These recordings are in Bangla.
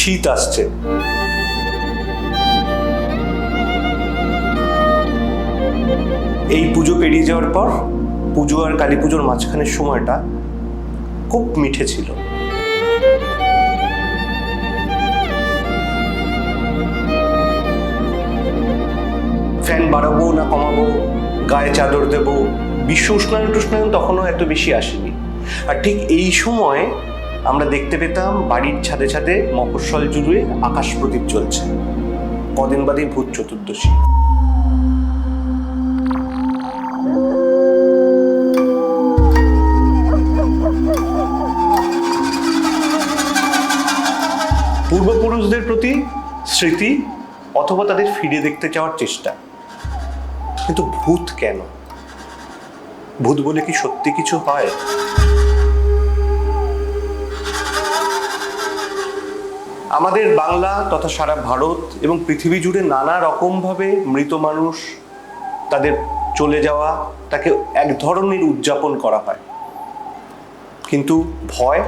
শীত আসছে। এই পুজো পেরিয়ে যাওয়ার পর পুজো আর কালী পুজোর মাঝখানের সময়টা খুব মিঠে ছিল। ফ্যান বাড়াবো না কমাবো, গায়ে চাদর দেব, বিশ্ব উষ্ণায়ন টুষ্ণায়ন তখনও এত বেশি আসেনি। আর ঠিক এই সময় আমরা দেখতে পেতাম বাড়ির ছাদে ছাদে মফস্বল জুড়ে আকাশ প্রদীপ চলছে কদিন বাদেই ভূত চতুর্দশী। পূর্বপুরুষদের প্রতি স্মৃতি অথবা তাদের ফিরে দেখতে চাওয়ার চেষ্টা। কিন্তু ভূত কেন? ভূত বলে কি সত্যি কিছু হয়? আমাদের বাংলা তথা সারা ভারত এবং পৃথিবী জুড়ে নানা রকমভাবে মৃত মানুষ তাদের চলে যাওয়া, তাকে এক ধরনের উদযাপন করা হয়। কিন্তু ভয়?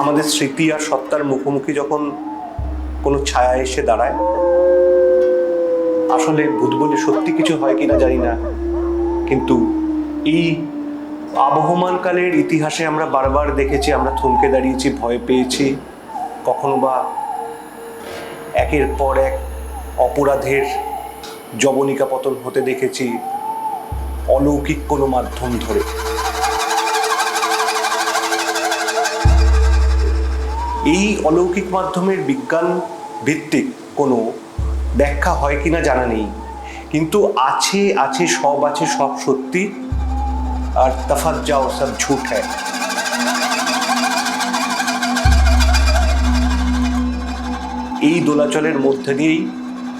আমাদের স্মৃতি আর সত্তার মুখোমুখি যখন কোনো ছায়া এসে দাঁড়ায়, আসলে ভূত বলে সত্যি কিছু হয় কিনা জানি না, কিন্তু এই আবহমানকালের ইতিহাসে আমরা বারবার দেখেছি, আমরা থমকে দাঁড়িয়েছি, ভয় পেয়েছি। কখনো বা একের পর এক অপরাধের জবনিকা পতন হতে দেখেছি, অলৌকিক কোনো মাধ্যম ধরে। এই অলৌকিক মাধ্যমের বিজ্ঞান ভিত্তিক কোনো ব্যাখ্যা হয় কিনা জানা নেই, কিন্তু আছে আছে, সব আছে, সব সত্যি। আর তফাৎ যাও সব ঝুট হ্যায় এই দোলাচলের মধ্যে দিয়েই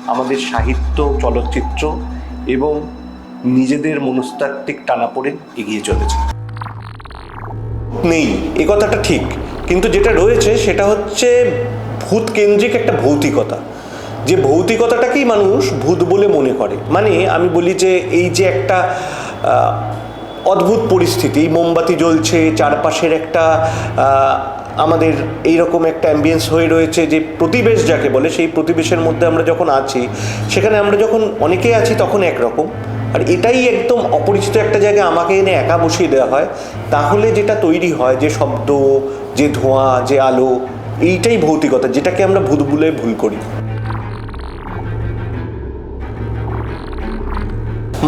আমাদের সাহিত্য, চলচ্চিত্র এবং নিজেদের মনস্তাত্ত্বিক টানাপোড়েন এগিয়ে চলেছে। নেই, এ কথাটা ঠিক। কিন্তু যেটা রয়েছে সেটা হচ্ছে ভূত কেন্দ্রিক একটা ভৌতিকতা। যে ভৌতিকতাটাকেই মানুষ ভূত বলে মনে করে। মানে আমি বলি যে এই যে একটা অদ্ভুত পরিস্থিতি। মোমবাতি জ্বলছে, চারপাশের একটা আমাদের এইরকম একটা অ্যাম্বিয়েন্স হয়ে রয়েছে যে প্রতিবেশ যাকে বলে, সেই প্রতিবেশের মধ্যে আমরা যখন আছি, সেখানে আমরা যখন অনেকে আছি তখন একরকম। আর এটাই একদম অপরিচিত একটা জায়গায় আমাকে এনে একা বসিয়ে দেওয়া হয়। তাহলে যেটা তৈরি হয়, যে শব্দ, যে ধোঁয়া, যে আলো, এইটাই ভৌতিকতা, যেটাকে আমরা ভূত বলে ভুল করি।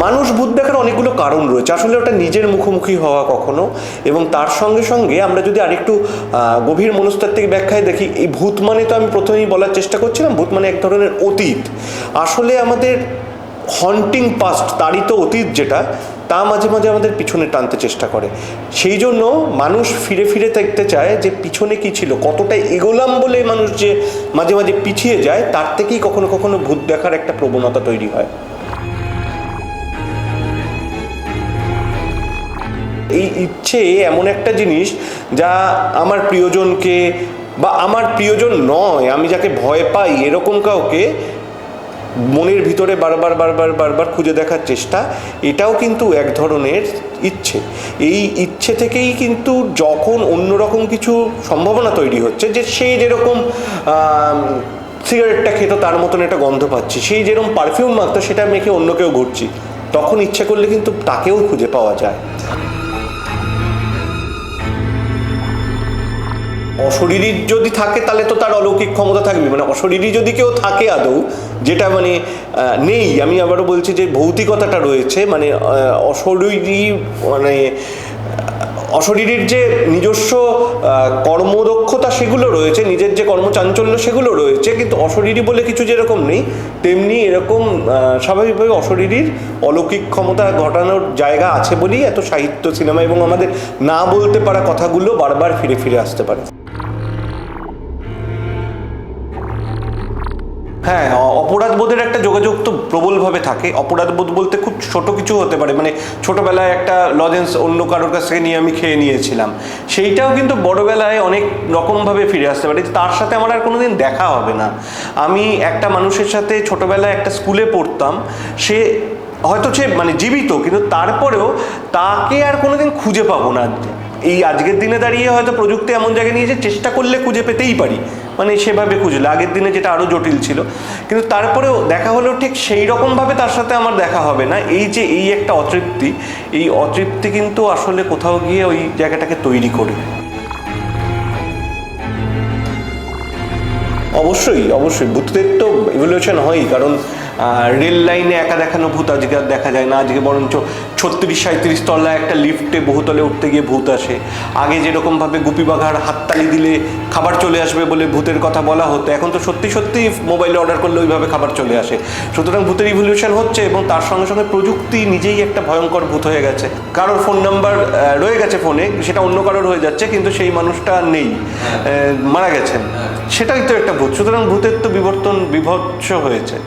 মানুষ ভূত দেখার অনেকগুলো কারণ রয়েছে। আসলে ওটা নিজের মুখোমুখি হওয়া কখনো এবং তার সঙ্গে সঙ্গে আমরা যদি আরেকটু গভীর মনস্তাত্ত্বিক ব্যাখ্যায় দেখি, এই ভূত মানে তো আমি প্রথমেই বলার চেষ্টা করছিলাম, ভূত মানে এক ধরনের অতীত। আসলে আমাদের হন্টিং পাস্ট তারই তো অতীত যেটা, তা মাঝে মাঝে আমাদের পিছনে টানতে চেষ্টা করে। সেই জন্য মানুষ ফিরে ফিরে দেখতে চায় যে পিছনে কি ছিল, কতটা এগোলাম বলে মানুষ যে মাঝে মাঝে পিছিয়ে যায়, তার থেকেই কখনো কখনো ভূত দেখার একটা প্রবণতা তৈরি হয়। এই ইচ্ছে এমন একটা জিনিস যা আমার প্রিয়জনকে বা আমার প্রিয়জন নয়, আমি যাকে ভয় পাই এরকম কাউকে মনের ভিতরে বারবার বারবার বারবার খুঁজে দেখার চেষ্টা, এটাও কিন্তু এক ধরনের ইচ্ছে। এই ইচ্ছে থেকেই কিন্তু যখন অন্যরকম কিছু সম্ভাবনা তৈরি হচ্ছে যে সে যেরকম সিগারেটটা খেত তার মতন একটা গন্ধ পাচ্ছি, সেই যেরকম পারফিউম মাখতো সেটা মেখে অন্য কেউ ঘুরছি, তখন ইচ্ছে করলে কিন্তু তাকেও খুঁজে পাওয়া যায়। অশরীরী যদি থাকে, তাহলে তো তার অলৌকিক ক্ষমতা থাকবে। মানে অশরীরী যদি কেউ থাকে আদৌ, যেটা মানে নেই। আমি আবারও বলছি যে ভৌতিকতাটা রয়েছে। মানে অশরীরী মানে অশরীরীর যে নিজস্ব কর্মদক্ষতা সেগুলো রয়েছে, নিজের যে কর্মচাঞ্চল্য সেগুলো রয়েছে, কিন্তু অশরীরী বলে কিছু যেরকম নেই, তেমনি এরকম স্বাভাবিকভাবে অশরীরীর অলৌকিক ক্ষমতা ঘটানোর জায়গা আছে বলেই এত সাহিত্য, সিনেমা এবং আমাদের না বলতে পারা কথাগুলো বারবার ফিরে ফিরে আসতে পারে। হ্যাঁ অ- অপরাধবোধের একটা যোগাযোগ তো প্রবলভাবে থাকে। অপরাধবোধ বলতে খুব ছোট কিছু হতে পারে। মানে ছোটবেলায় একটা লজেন্স অন্য কারোর কাছ থেকে নিয়ে আমি খেয়ে নিয়েছিলাম। সেইটাও কিন্তু বড়বেলায় অনেক রকমভাবে ফিরে আসতে পারে। তার সাথে আমার আর কোনোদিন দেখা হবে না। আমি একটা মানুষের সাথে ছোটবেলায় একটা স্কুলে পড়তাম। সে হয়তো সে মানে জীবিত, কিন্তু তারপরেও তাকে আর কোনোদিন খুঁজে পাবো না। এই আজকের দিনে দাঁড়িয়ে হয়তো প্রযুক্তি এমন জায়গায় নিয়ে যে চেষ্টা করলে খুঁজে পেতেই পারি। মানে সেভাবে খুঁজলো। আগের দিনে যেটা আরও জটিল ছিল। কিন্তু তারপরেও দেখা হলেও ঠিক সেই রকমভাবে তার সাথে আমার দেখা হবে না। এই যে এই একটা অতৃপ্তি, এই অতৃপ্তি কিন্তু আসলে কোথাও গিয়ে ওই জায়গাটাকে তৈরি করে। অবশ্যই অবশ্যই। বুদ্ধদের তো ইভলিউশন হয়ই, কারণ রেল লাইনে একা দেখানো ভূত আজকে আর দেখা যায় না। আজকে বরঞ্চ ছত্রিশ সাঁত্রিশ তলায় একটা লিফটে বহুতলে উঠতে গিয়ে ভূত আসে। আগে যেরকমভাবে গুপি বাঘার হাততালি দিলে খাবার চলে আসবে বলে ভূতের কথা বলা হতো এখন তো সত্যি সত্যি মোবাইলে অর্ডার করলে ওইভাবে খাবার চলে আসে। সুতরাং ভূতের ইভলিউশন হচ্ছে এবং তার সঙ্গে সঙ্গে প্রযুক্তি নিজেই একটা ভয়ঙ্কর ভূত হয়ে গেছে। কারোর ফোন নাম্বার রয়ে গেছে ফোনে সেটা অন্য কারোর হয়ে যাচ্ছে কিন্তু সেই মানুষটা নেই। মারা গেছেন। সেটাই তো একটা ভূত। সুতরাং ভূতের তো বিবর্তন বিভৎস হয়েছে।